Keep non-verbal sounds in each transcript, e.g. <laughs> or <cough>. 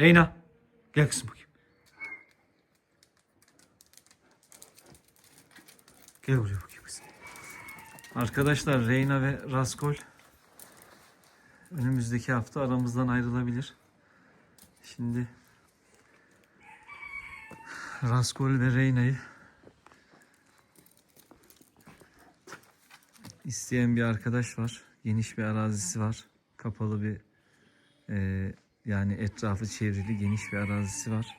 Reyna. Gel kızım bakayım. Gel buraya bakayım kızım. Arkadaşlar Reyna ve Raskol önümüzdeki hafta aramızdan ayrılabilir. Şimdi Raskol ve Reyna'yı isteyen bir arkadaş var. Geniş bir arazisi var. Kapalı bir e, yani etrafı çevrili geniş bir arazisi var.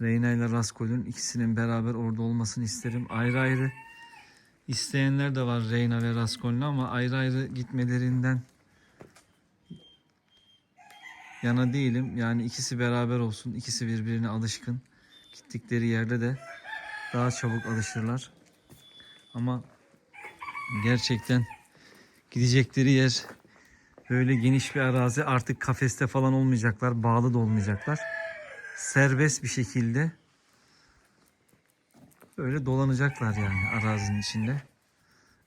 Reyna ile Raskol'ün ikisinin beraber orada olmasını isterim. Ayrı ayrı isteyenler de var Reyna ve Raskol'ün ama ayrı ayrı gitmelerinden yana değilim. Yani ikisi beraber olsun. İkisi birbirine alışkın. Gittikleri yerde de daha çabuk alışırlar. Ama gerçekten gidecekleri yer böyle geniş bir arazi. Artık kafeste falan olmayacaklar. Bağlı da olmayacaklar. Serbest bir şekilde böyle dolanacaklar yani arazinin içinde.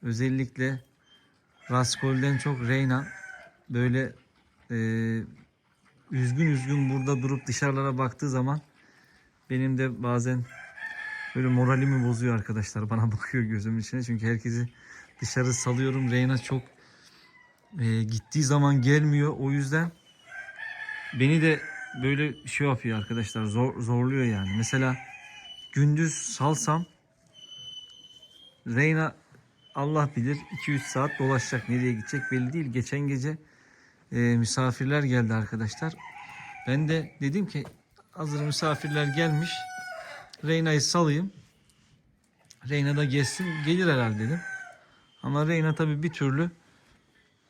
Özellikle Raskol'den çok Reyna böyle e, üzgün üzgün burada durup dışarılara baktığı zaman benim de bazen böyle moralimi bozuyor arkadaşlar. Bana <laughs> bakıyor gözümün içine çünkü herkesi dışarı salıyorum. Reyna çok e, gittiği zaman gelmiyor. O yüzden beni de böyle şey yapıyor arkadaşlar. Zor, zorluyor yani. Mesela gündüz salsam Reyna Allah bilir 2-3 saat dolaşacak. Nereye gidecek belli değil. Geçen gece e, misafirler geldi arkadaşlar. Ben de dedim ki hazır misafirler gelmiş. Reyna'yı salayım. Reyna da geçsin. Gelir herhalde dedim. Ama Reyna tabii bir türlü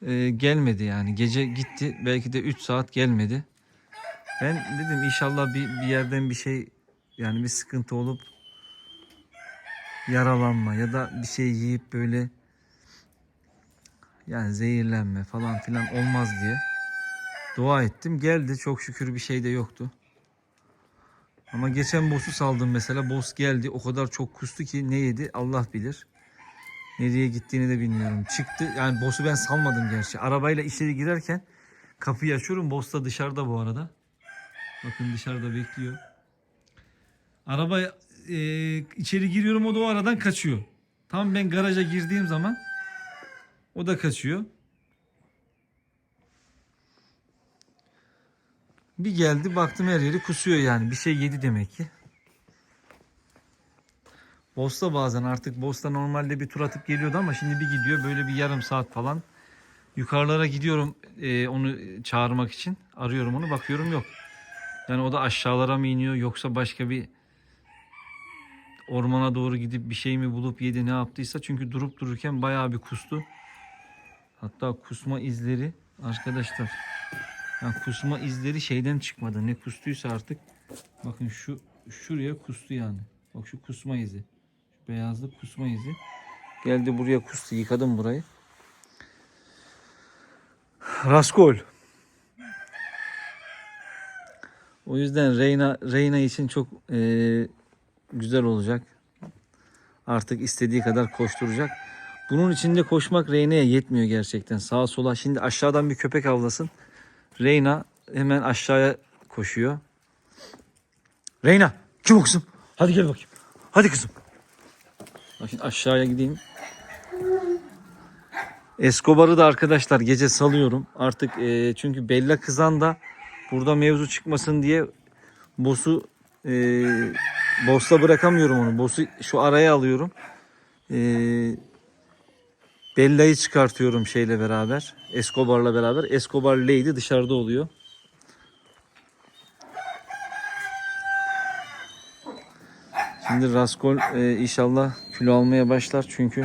e, gelmedi yani. Gece gitti. Belki de 3 saat gelmedi. Ben dedim inşallah bir, bir yerden bir şey yani bir sıkıntı olup yaralanma ya da bir şey yiyip böyle yani zehirlenme falan filan olmaz diye dua ettim. Geldi çok şükür bir şey de yoktu. Ama geçen boss'u saldım mesela. Boss geldi o kadar çok kustu ki ne yedi Allah bilir. Nereye gittiğini de bilmiyorum. Çıktı yani boss'u ben salmadım gerçi. Arabayla içeri girerken kapıyı açıyorum. Boss da dışarıda bu arada. Bakın dışarıda bekliyor. Araba e, içeri giriyorum o da o aradan kaçıyor. Tam ben garaja girdiğim zaman o da kaçıyor. Bir geldi baktım her yeri kusuyor yani. Bir şey yedi demek ki. Bosta bazen artık Bosta normalde bir tur atıp geliyordu ama şimdi bir gidiyor böyle bir yarım saat falan. Yukarılara gidiyorum e, onu çağırmak için. Arıyorum onu bakıyorum yok. Yani o da aşağılara mı iniyor yoksa başka bir ormana doğru gidip bir şey mi bulup yedi ne yaptıysa. Çünkü durup dururken bayağı bir kustu. Hatta kusma izleri arkadaşlar. Yani kusma izleri şeyden çıkmadı. Ne kustuysa artık. Bakın şu şuraya kustu yani. Bak şu kusma izi. Beyazlık kusma izi. Geldi buraya kustu. Yıkadım burayı. Raskol. O yüzden Reyna Reyna için çok e, güzel olacak. Artık istediği kadar koşturacak. Bunun içinde koşmak Reyna'ya yetmiyor gerçekten. Sağa sola. Şimdi aşağıdan bir köpek avlasın. Reyna hemen aşağıya koşuyor. Reyna çabuk kızım. Hadi gel bakayım. Hadi kızım. Şimdi aşağıya gideyim. Escobar'ı da arkadaşlar gece salıyorum. Artık e, çünkü Bella kızan da burada mevzu çıkmasın diye boss'u e, boss'la bırakamıyorum onu. Boss'u şu araya alıyorum. E, Bella'yı çıkartıyorum şeyle beraber. Escobar'la beraber. Escobar Lady dışarıda oluyor. Şimdi Raskol e, inşallah kilo almaya başlar çünkü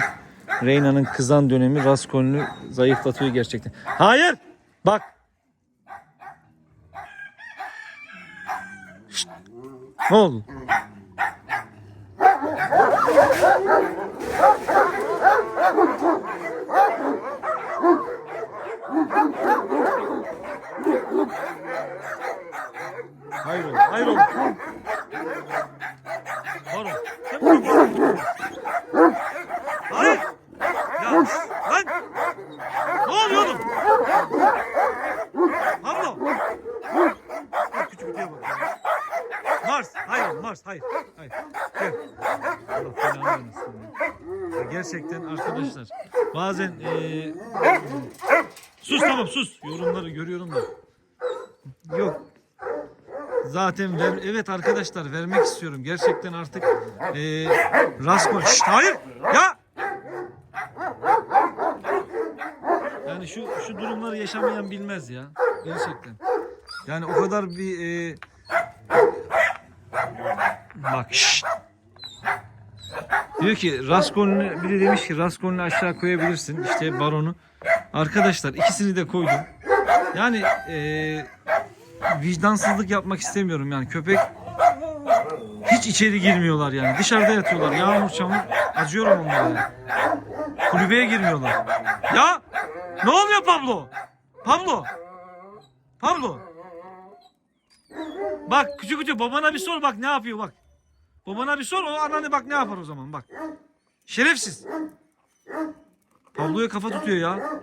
Reyna'nın kızan dönemi Raskol'ünü zayıflatıyor gerçekten. Hayır! Bak! Şşt! Ne oldu? Hayır oğlum, hayır oğlum. Var oğlum. Havlo. Bak küçük öteye bak. Mars. Hayır Mars. Hayır. Hayır. Gel. Gerçekten arkadaşlar bazen eee sus tamam sus. Yorumları görüyorum da. Yok zaten ver, evet arkadaşlar vermek istiyorum. Gerçekten artık e, Rasmus. Hayır. Ya şu şu durumları yaşamayan bilmez ya gerçekten yani o kadar bir eee bak şşt. Diyor ki Raskol'unu biri demiş ki Raskol'unu aşağı koyabilirsin. İşte baronu. Arkadaşlar ikisini de koydum. Yani eee, vicdansızlık yapmak istemiyorum yani köpek hiç içeri girmiyorlar yani. Dışarıda yatıyorlar. Yağmur çamur acıyorum onlara. yani. Kulübeye girmiyorlar. Ya ne oluyor Pablo? Pablo. Pablo. Bak küçük küçük babana bir sor bak ne yapıyor bak. Babana bir sor o anneanne bak ne yapar o zaman bak. Şerefsiz. Pablo'ya kafa tutuyor ya.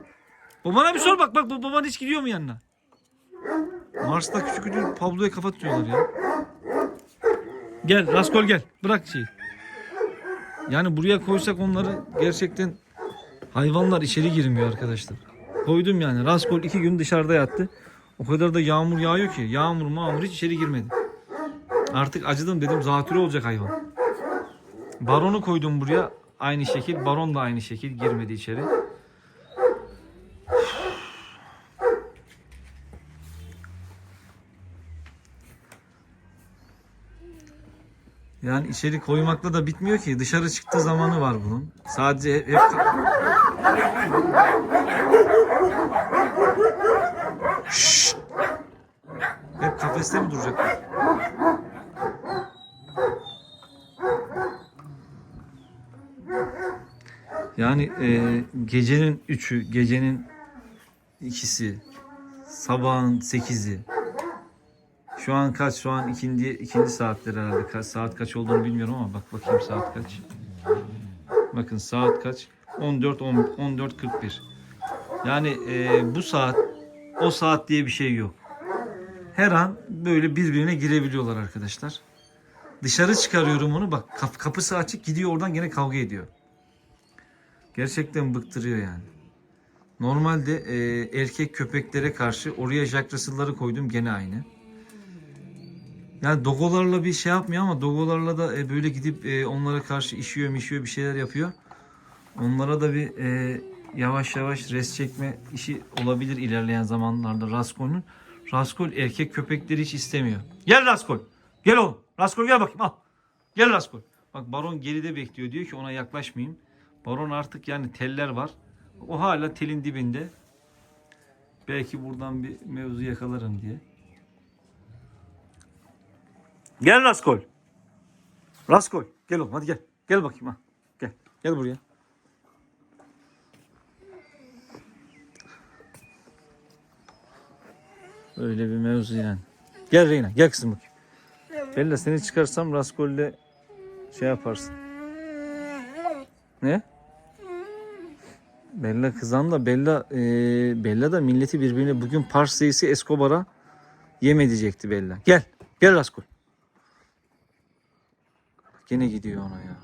Babana bir sor bak bak baban hiç gidiyor mu yanına? Mars'ta küçük küçük Pablo'ya kafa tutuyorlar ya. Gel Raskol gel bırak şeyi. Yani buraya koysak onları gerçekten hayvanlar içeri girmiyor arkadaşlar. Koydum yani Raskol iki gün dışarıda yattı. O kadar da yağmur yağıyor ki yağmur mağmur hiç içeri girmedi. Artık acıdım dedim zatürre olacak hayvan. Baronu koydum buraya. Aynı şekil. Baron da aynı şekil. Girmedi içeri. Yani içeri koymakla da bitmiyor ki. Dışarı çıktığı zamanı var bunun. Sadece hep... Şşt! Hep kafeste mi duracaklar? Yani e, gecenin üçü, gecenin ikisi, sabahın sekizi. Şu an kaç? Şu an ikindi, ikinci saatler herhalde. Kaç, saat kaç olduğunu bilmiyorum ama bak bakayım saat kaç. Bakın saat kaç? 14 10, 14.41. Yani e, bu saat o saat diye bir şey yok. Her an böyle birbirine girebiliyorlar arkadaşlar. Dışarı çıkarıyorum onu bak kap- kapısı açık gidiyor oradan gene kavga ediyor. Gerçekten bıktırıyor yani. Normalde e, erkek köpeklere karşı oraya Jack Russell'ları koydum gene aynı. Yani dogolarla bir şey yapmıyor ama dogolarla da e, böyle gidip e, onlara karşı işiyor mişiyor bir şeyler yapıyor. Onlara da bir e, yavaş yavaş res çekme işi olabilir ilerleyen zamanlarda Raskol'un. Raskol erkek köpekleri hiç istemiyor. Gel Raskol. Gel oğlum. Raskol gel bakayım al. Gel Raskol. Bak baron geride bekliyor diyor ki ona yaklaşmayayım. Baron artık yani teller var. O hala telin dibinde. Belki buradan bir mevzu yakalarım diye. Gel Raskol. Raskol. Gel oğlum hadi gel. Gel bakayım ha. Gel. Gel buraya. Öyle bir mevzu yani. Gel Reyna gel kızım bakayım. Bella seni çıkarsam Raskol'le şey yaparsın. Ne? Bella kızan da Bella e, Bella da milleti birbirine bugün Pars Escobar'a yem edecekti Bella. Gel. Gel Raskol. Gene gidiyor ona ya.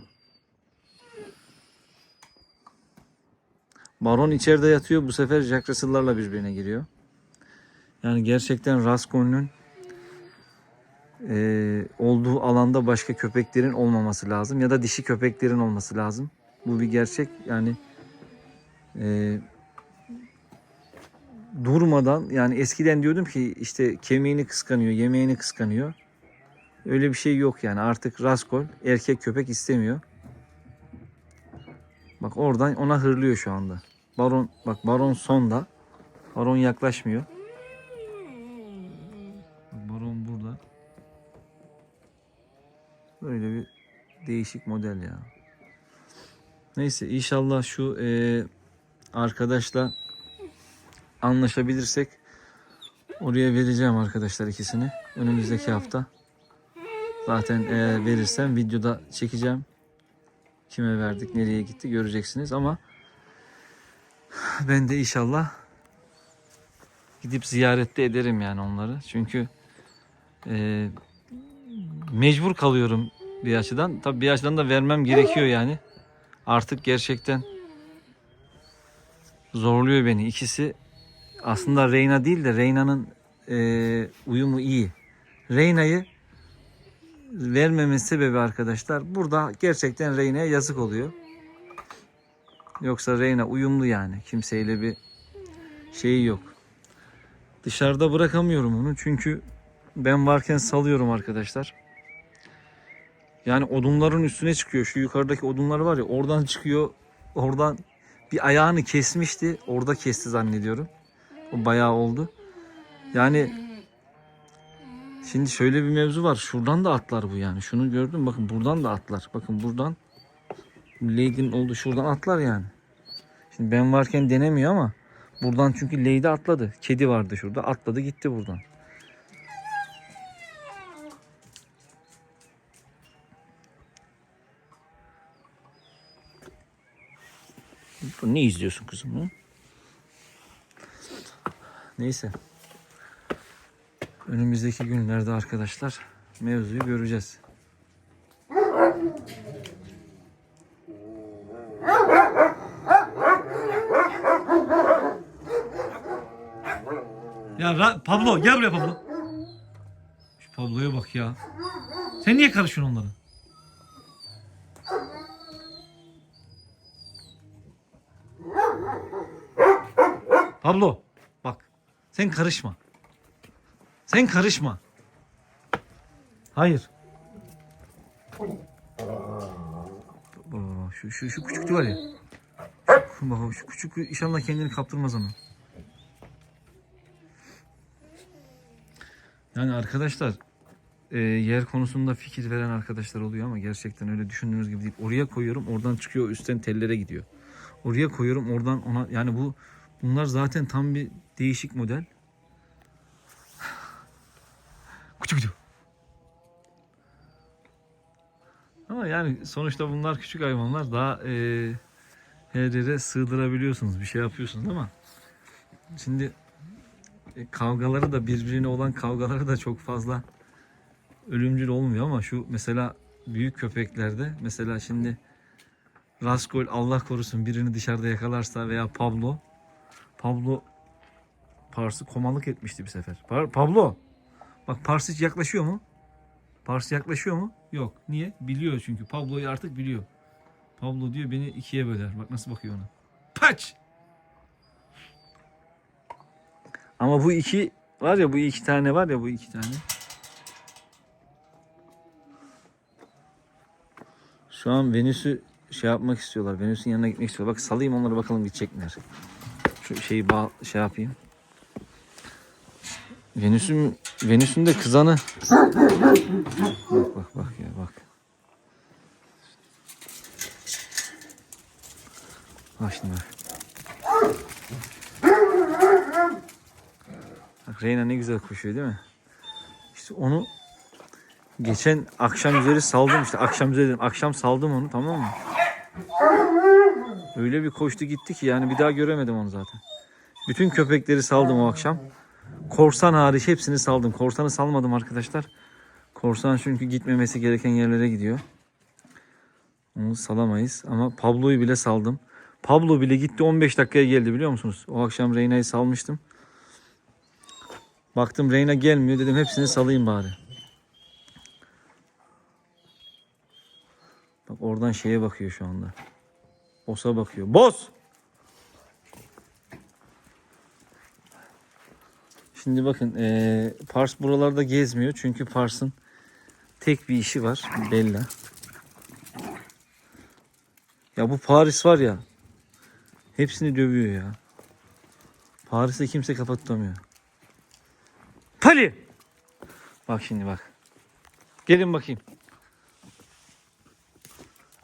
Baron içeride yatıyor. Bu sefer Jack Russell'larla birbirine giriyor. Yani gerçekten Raskol'ün e, olduğu alanda başka köpeklerin olmaması lazım. Ya da dişi köpeklerin olması lazım. Bu bir gerçek. Yani e, durmadan yani eskiden diyordum ki işte kemiğini kıskanıyor, yemeğini kıskanıyor. Öyle bir şey yok yani. Artık Raskol erkek köpek istemiyor. Bak oradan ona hırlıyor şu anda. Baron bak Baron sonda. Baron yaklaşmıyor. Değişik model ya. Neyse inşallah şu e, arkadaşla anlaşabilirsek oraya vereceğim arkadaşlar ikisini. Önümüzdeki hafta. Zaten eğer verirsem videoda çekeceğim. Kime verdik, nereye gitti göreceksiniz ama ben de inşallah gidip ziyarette ederim yani onları. Çünkü e, mecbur kalıyorum bir açıdan. Tabii bir açıdan da vermem gerekiyor yani. artık gerçekten zorluyor beni. İkisi aslında Reyna değil de Reyna'nın eee, uyumu iyi. Reyna'yı vermemin sebebi arkadaşlar burada gerçekten Reyna'ya yazık oluyor. Yoksa Reyna uyumlu yani. Kimseyle bir şeyi yok. Dışarıda bırakamıyorum onu çünkü ben varken salıyorum arkadaşlar. Yani odunların üstüne çıkıyor. Şu yukarıdaki odunlar var ya oradan çıkıyor. Oradan bir ayağını kesmişti. Orada kesti zannediyorum. O bayağı oldu. Yani şimdi şöyle bir mevzu var. Şuradan da atlar bu yani. Şunu gördün mü? Bakın buradan da atlar. Bakın buradan Lady'nin olduğu şuradan atlar yani. Şimdi ben varken denemiyor ama buradan çünkü Lady atladı. Kedi vardı şurada. Atladı gitti buradan. Ne izliyorsun kızım? Hı? Neyse. Önümüzdeki günlerde arkadaşlar mevzuyu göreceğiz. Ya Pablo gel buraya Pablo. Şu Pablo'ya bak ya. Sen niye karışıyorsun onlara? Pablo bak. Sen karışma. Sen karışma. Hayır. Baba, şu, şu, şu küçüktü var ya. Şu, baba, şu küçük inşallah kendini kaptırmaz ama. Yani arkadaşlar e, yer konusunda fikir veren arkadaşlar oluyor ama gerçekten öyle düşündüğünüz gibi değil. Oraya koyuyorum oradan çıkıyor üstten tellere gidiyor. Oraya koyuyorum oradan ona yani bu bunlar zaten tam bir değişik model. Küçük küçük. Ama yani sonuçta bunlar küçük hayvanlar daha e, her yere sığdırabiliyorsunuz bir şey yapıyorsunuz ama şimdi e, kavgaları da birbirine olan kavgaları da çok fazla ölümcül olmuyor ama şu mesela büyük köpeklerde mesela şimdi Raskol Allah korusun birini dışarıda yakalarsa veya Pablo Pablo Pars'ı komalık etmişti bir sefer. Pa- Pablo bak Pars hiç yaklaşıyor mu? Pars yaklaşıyor mu? Yok. Niye? Biliyor çünkü. Pablo'yu artık biliyor. Pablo diyor beni ikiye böler. Bak nasıl bakıyor ona. Paç! Ama bu iki var ya bu iki tane var ya bu iki tane. Şu an Venüs'ü şey yapmak istiyorlar. Venüs'ün yanına gitmek istiyorlar. Bak salayım onları bakalım gidecekler. Şu şeyi bağ şey yapayım. Venüs'ün Venüs'ün de kızanı. Bak bak bak ya bak. Bak şimdi bak. Bak Reyna ne güzel koşuyor değil mi? İşte onu geçen akşam üzeri saldım işte akşam üzeri dedim, akşam saldım onu tamam mı? Öyle bir koştu gitti ki yani bir daha göremedim onu zaten. Bütün köpekleri saldım o akşam. Korsan hariç hepsini saldım. Korsanı salmadım arkadaşlar. Korsan çünkü gitmemesi gereken yerlere gidiyor. Onu salamayız ama Pablo'yu bile saldım. Pablo bile gitti 15 dakikaya geldi biliyor musunuz? O akşam Reyna'yı salmıştım. Baktım Reyna gelmiyor dedim hepsini salayım bari. Bak oradan şeye bakıyor şu anda. Boss'a bakıyor. Boss! Şimdi bakın eee, Pars buralarda gezmiyor. Çünkü Pars'ın tek bir işi var. Bella. Ya bu Paris var ya. Hepsini dövüyor ya. Paris'te kimse kafa tutamıyor. Pali! Bak şimdi bak. Gelin bakayım.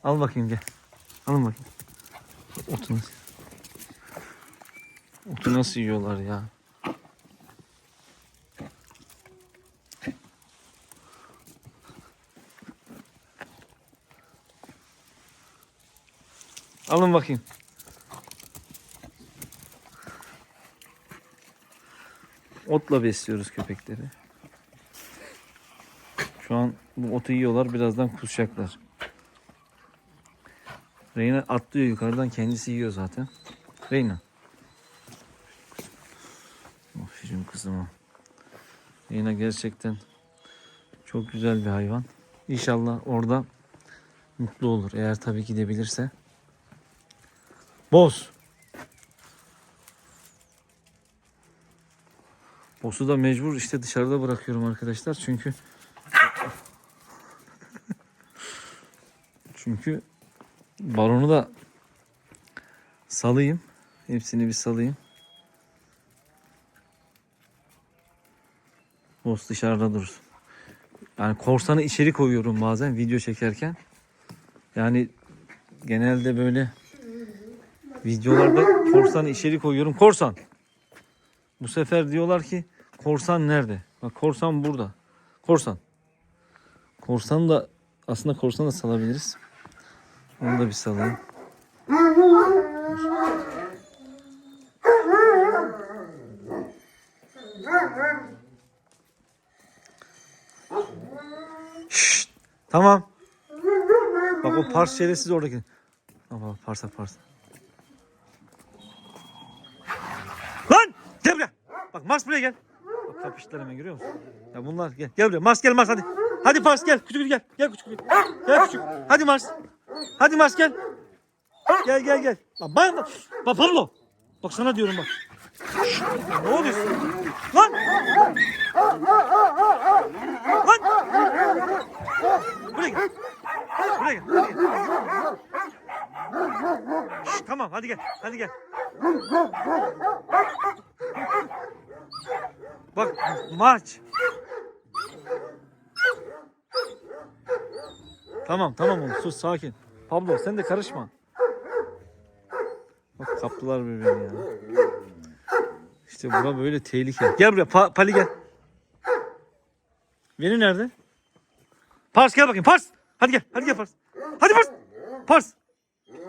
Al bakayım gel. Alın bakayım. Otu? Otu nasıl yiyorlar ya? Alın bakayım. Otla besliyoruz köpekleri. Şu an bu otu yiyorlar. Birazdan kusacaklar. Reyna atlıyor yukarıdan kendisi yiyor zaten. Reyna. Aferin kızıma. Reyna gerçekten çok güzel bir hayvan. İnşallah orada mutlu olur. Eğer tabii gidebilirse. Boz. Boz'u da mecbur işte dışarıda bırakıyorum arkadaşlar. Çünkü <laughs> çünkü balonu da salayım. Hepsini bir salayım. Boz dışarıda dursun. Yani korsanı içeri koyuyorum bazen video çekerken. Yani genelde böyle videolarda korsanı içeri koyuyorum. Korsan. Bu sefer diyorlar ki korsan nerede? Bak korsan burada. Korsan. Korsan da aslında korsan da salabiliriz. Onu da bir salayım. Şşt, tamam. Bak o pars şerefsiz oradaki. Ama parsa parsa. Lan! Gel buraya. Bak Mars buraya gel. Bak kapıştılar hemen görüyor musun? Ya bunlar gel. Gel buraya. Mars gel Mars hadi. Hadi Mars gel. Küçük gel. Gel küçük. Gel küçük. Hadi Mars. Hadi Mars gel. Gel gel gel. Lan bana bak. Pablo. Bak sana diyorum bak. Ne oluyorsun? Lan! Lan! Buraya gel. Buraya gel. Buraya gel. Şşt, tamam hadi gel. Hadi gel. Bak maç. Tamam tamam oğlum sus sakin. Pablo sen de karışma. Bak kaptılar birbirini ya. İşte bura böyle tehlike. Gel buraya Pa- Pali gel. Veli nerede? Pars gel bakayım Pars. Hadi gel hadi gel Pars. Hadi Pars. Pars.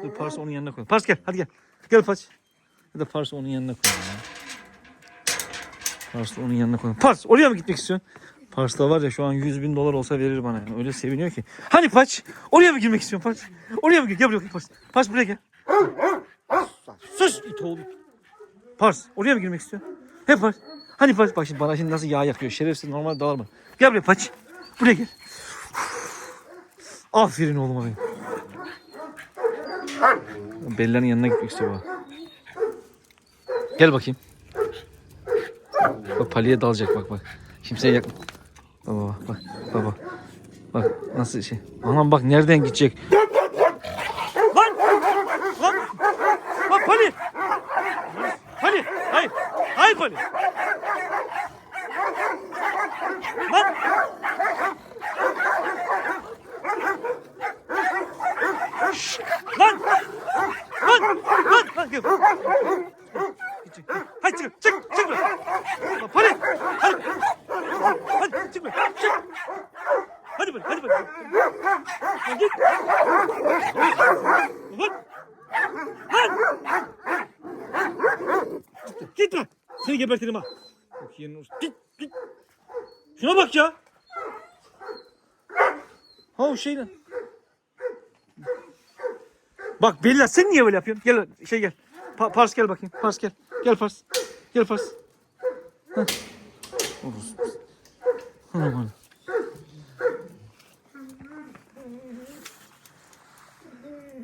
Dur Pars onun yanına koy. Pars gel hadi gel. Gel Pars. Ya da Pars onun yanına koy. Ya. Pars onun yanına koy. Pars oraya mı gitmek istiyorsun? Pars da var ya şu an 100 bin dolar olsa verir bana. Yani. Öyle seviniyor ki. Hani Paç? Oraya mı girmek istiyorsun Paç? Oraya mı gir? Gel buraya Pars. Pars buraya gel. Sus it oğlu. Pars oraya mı girmek istiyorsun? He Pars. Hani Pars? Bak şimdi bana şimdi nasıl yağ yakıyor. Şerefsiz normal dağılır mı? Gel buraya Paç. Buraya gel. Aferin oğluma benim. Bellerin yanına gitmek istiyor bak. Gel bakayım. Bak paliye dalacak bak bak. Kimseye yak. Baba bak baba. Bak nasıl şey. Anam bak nereden gidecek. Lan! Lan! Lan pali! Pali! Hayır! Hayır pali! Lan! Şşş! Lan! Lan! Lan! Lan! Hadi çık! Çık! Çık! Lan Pali! Hadi! Hadi çık! Hadi böyle, hadi böyle. Lan git! Lan! Git lan! Seni gebertirim ha. Bak yerin orası. Git! Git! Şuna bak ya! Ha o şey lan. Bak Bella sen niye böyle yapıyorsun? Gel şey gel. Pa- Pars gel bakayım. Pars gel. Gel Pars. Gel Pars. Heh. Hanım.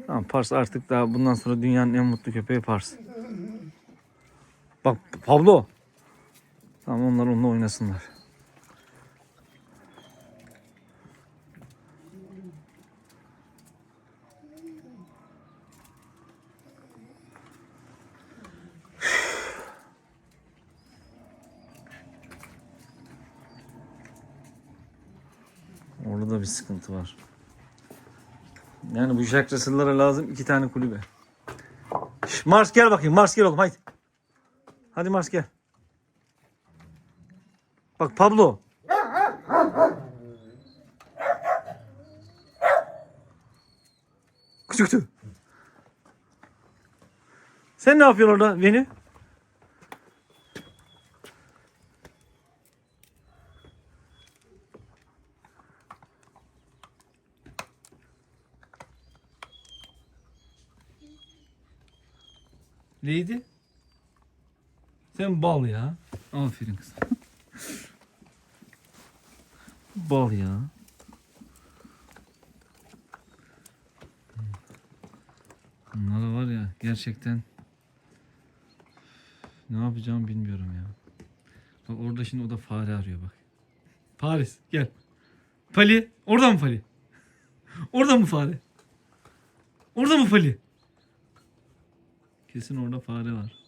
Tamam Pars artık daha bundan sonra dünyanın en mutlu köpeği Pars. Bak Pablo. Tamam onlar onunla oynasınlar. Orada da bir sıkıntı var. Yani bu Jack Russell'lara lazım iki tane kulübe. Şş, Mars gel bakayım. Mars gel oğlum haydi. Hadi Mars gel. Bak Pablo. Küçüktü. Sen ne yapıyorsun orada Veni? Lady. Sen bal ya. Aferin kızım. <laughs> bal ya. Bunlara var ya gerçekten ne yapacağımı bilmiyorum ya. Bak orada şimdi o da fare arıyor bak. Paris gel. Pali. Orada mı Pali? Orada mı fare? Orada mı Pali? Kesin orada fare var.